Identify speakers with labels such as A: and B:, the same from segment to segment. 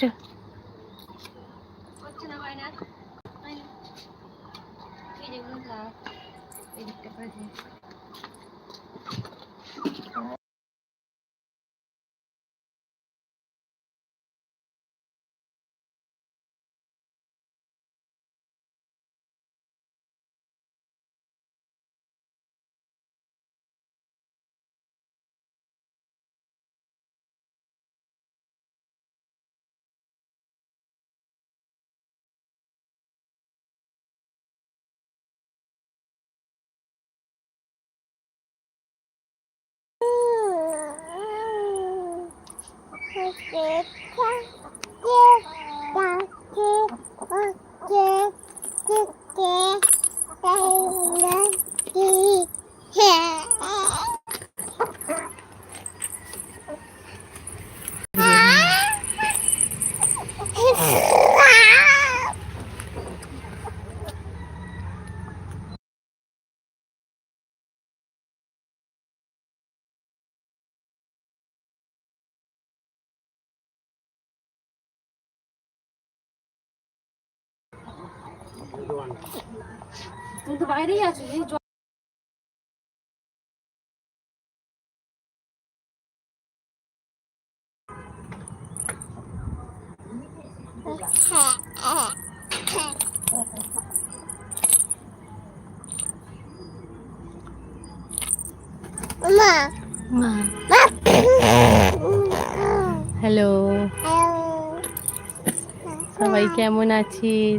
A: হচ্ছে। এই 소리가깨끗게깨끗게어깨뚜께 떠. তুমি তো বাইরেই আছো এই জল-
B: মা। হ্যালো সবাই কেমন আছেন?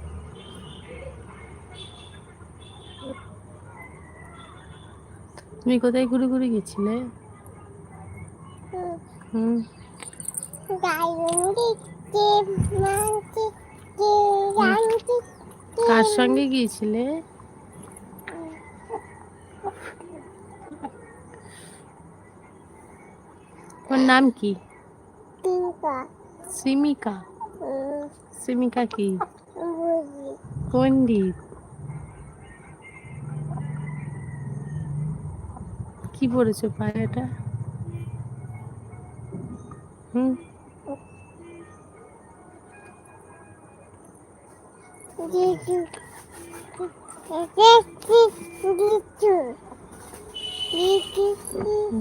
B: তুমি কোথায় ঘুরে ঘুরে গেছিলে? হুম। কার সঙ্গে গিয়েছিলে? তোমার নাম কি? সিমিকা। সিমিকা কি? কোন কি পড়েছো পায়েটা? হুম?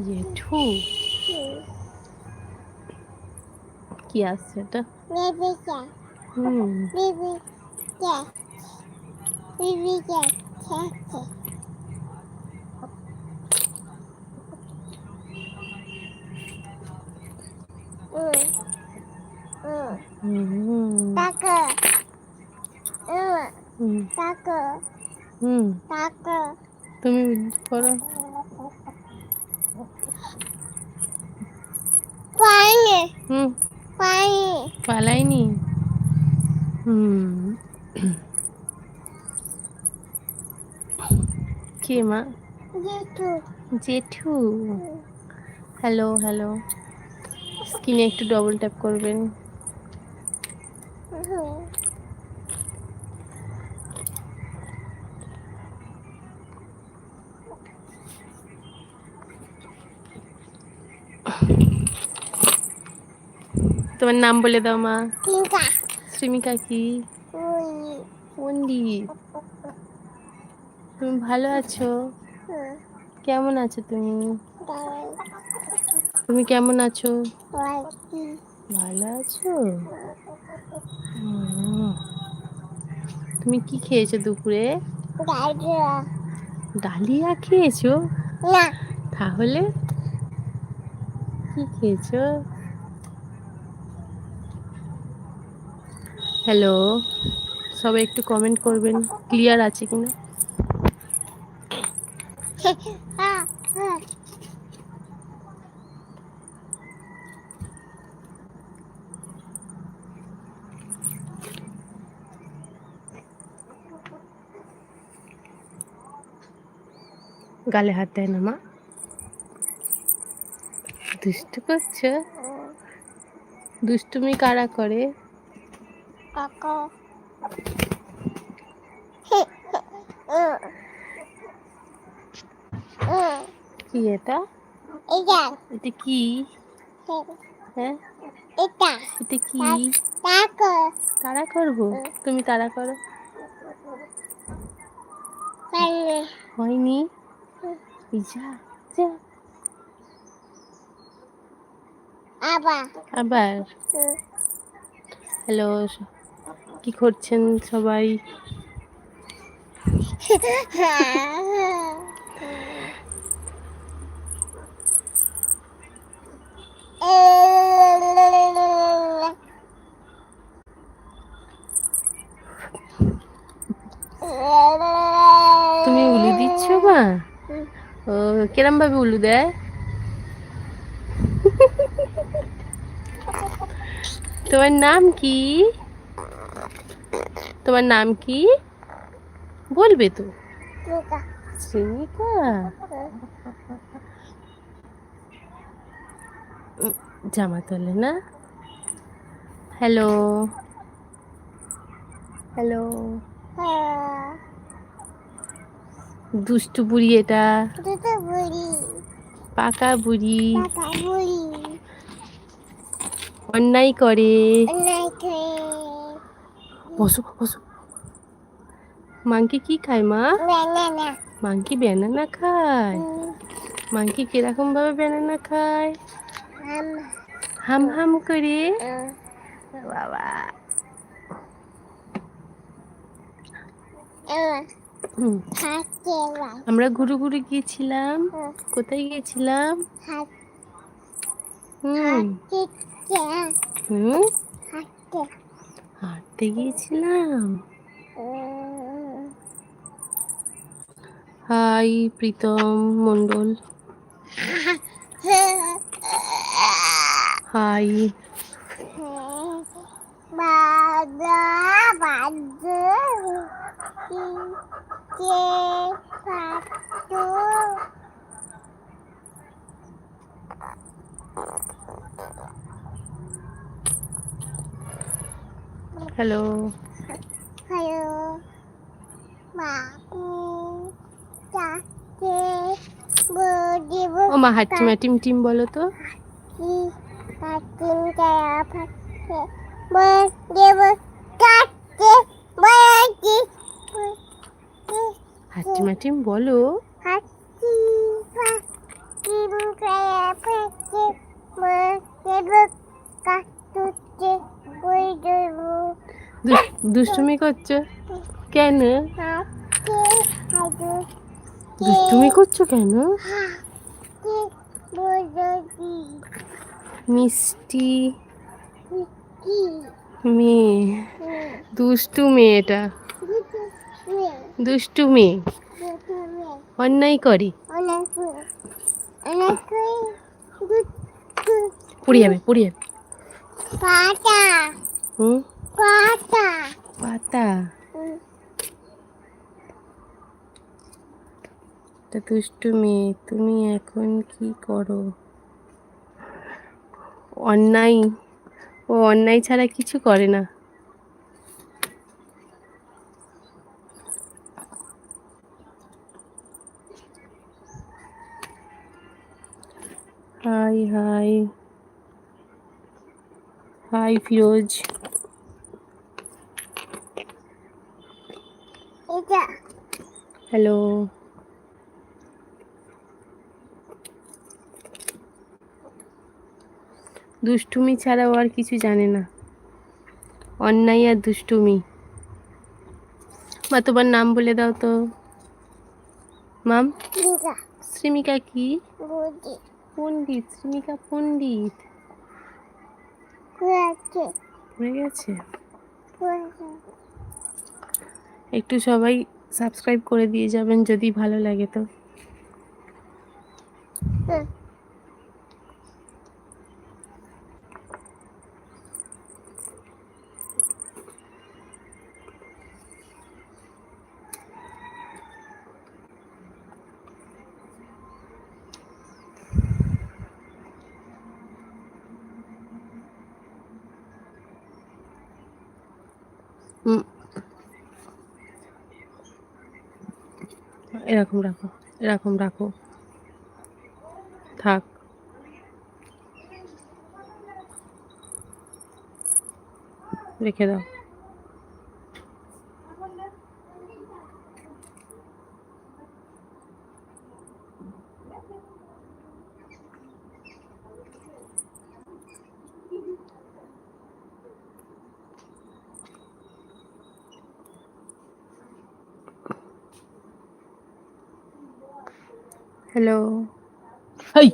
B: জেঠু? কি আসছে এটা? হুম। হুম হুম হুম তুমি করো হুম পালাইনি। হুম। কে মা? জেঠু। Hello hello. স্ক্রিনে একটু ডবল ট্যাপ করবেন। তোমার নাম বলে দাও মা। শ্রমিকা। কি? পন্ডিত তুমি ভালো আছো? কেমন আছো তুমি? তুমি কেমন আছো? ভালো আছো? তুমি কি খেয়েছো দুপুরে? ডালিয়া। খেয়েছো? তাহলে? কি খেয়েছো? হ্যালো সবাই একটু কমেন্ট করবেন ক্লিয়ার আছে কিনা? গালে হাত দেয় না মা। দুষ্টু করছ? দুষ্টুমি কারা করে?
A: কাকা।
B: কি এটা?
A: এটা।
B: এটা কি? হ্যাঁ?
A: এটা।
B: এটা কি? তারা করব? তুমি তারা করো। হয়নি? যা যা।
A: আবার।
B: আবার? হ্যালো কি করছেন সবাই তুমি উলু দিচ্ছ মা ও কিরম ভাবে উলু দেয়? তোমার নাম কি? তোমার নাম কি? বলবে তো। শ্রেমিকা জামা তোলে না? হ্যালো হ্যালো দুষ্টু বুড়ি এটা।
A: বুড়ি।
B: পাকা বুড়ি। অন্যায় করে। বসো বসো। মাংকি কি খায় মা? মাংকি ব্যানানা খায়? মাংকি কীরকম ভাবে ব্যানানা খায়? হাম। হাম করে? বাবা। আমরা ঘুরে ঘুরে গিয়েছিলাম। কোথায় গিয়েছিলাম? হাঁটতে গিয়েছিলাম। হাই প্রীতম মণ্ডল। হাই।
A: বাদা বাদু কে পাতু
B: হ্যালো
A: হ্যালো বাবু তাকে বডিব
B: ও মা হাট্টি টিম টিম বলো তো
A: কি কাটিং করা ফাটে বডিব কাটে
B: হাট্টি টিম বলো। দুষ্টুমি করছ? কেন? দুষ্টুমি করছ কেন? মিষ্টি মেয়ে। দুষ্টু মেয়ে এটা দুষ্টু মেয়ে অন্যায় করে। পড়ে যাবে পড়ে যাবে।
A: পাতা।
B: হুম?
A: পাতা।
B: পাতা? এটা দুষ্টু মেয়ে তুমি এখন কি করো? অন্যায়। ও অন্যায় ছাড়া কিছু করে না। হাই হাই ফিরোজ হ্যালো দুষ্টুমি ছাড়াও আর কিছু জানে না। অন্যায় আর দুষ্টুমি। মা তোমার নাম বলে দাও তো। মাম? শ্রমিকা কি? পণ্ডিত শ্রমিকা পণ্ডিত।
A: পড়ে
B: হয়ে গেছে? একটু সবাই সাবস্ক্রাইব করে দিয়ে যাবেন যদি ভালো লাগে তো। এরকম রাখো এরকম রাখো। থাক। রেখে দাও। হ্যালো হাই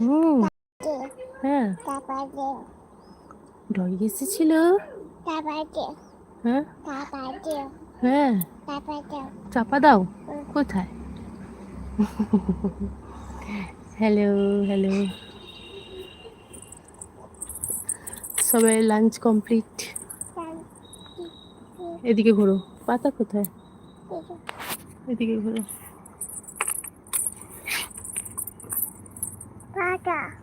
B: হুম। হ্যাঁ। ডগ এসেছিল? হ্যাঁ। হ্যাঁ। চাপা দাও। কোথায়? Hello hello. সবাই লাঞ্চ কমপ্লিট। এদিকে ঘোরো। পাতা কোথায়? এদিকে ঘোরো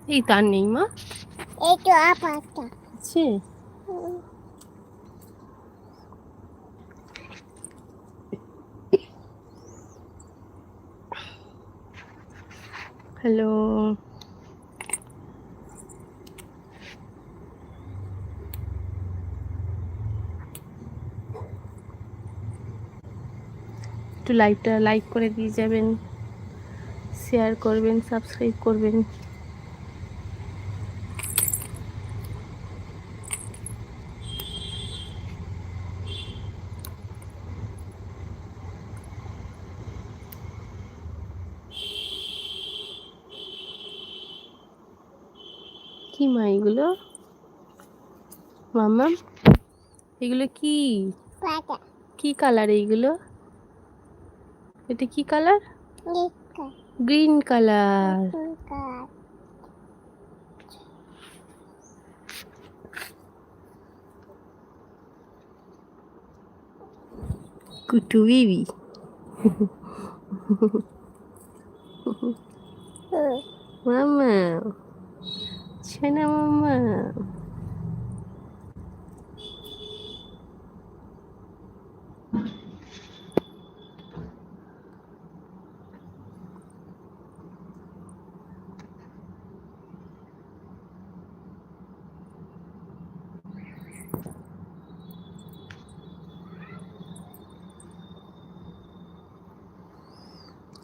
B: এই তার নেই মা আছে হ্যালো একটু লাইভটা লাইক করে দিয়ে যাবেন শেয়ার করবেন সাবস্ক্রাইব করবেন। কি মা এগুলো? মাম্মা এগুলো কি? কি কালার এইগুলো এটা কি কালার? Green colour. কুটু বিবি মামা। ছেনা মামা।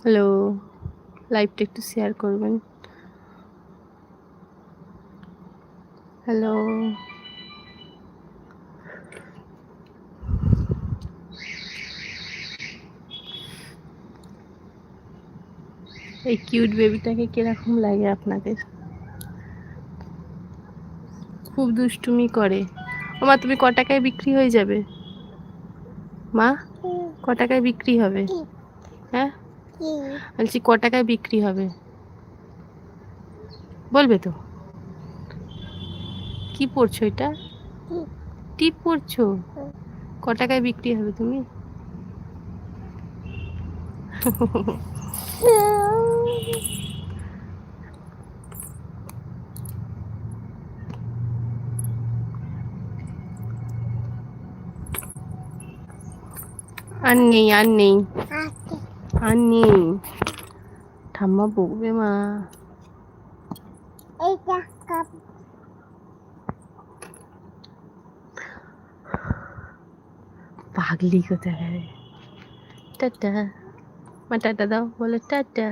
B: হ্যালো, লাইভটা একটু শেয়ার করবেন। হ্যালো। এই কিউট বেবিটাকে কীরকম লাগে আপনাদের? খুব দুষ্টুমি করে। ও মা, তুমি ক টাকায় বিক্রি হয়ে যাবে? মা, ক টাকায় বিক্রি হবে? হ্যাঁ? বলছি ক টাকায় বিক্রি হবে? বলবে তো। কি পড়ছো এটা? টিপ। পড়ছো? ক টাকায় বিক্রি হবে তুমি? আর নেই আর নেই। আর নেই ঠাম্মা বকবে মা পাগলি কোথায় টাটা মা টাটা দাও বলো টাটা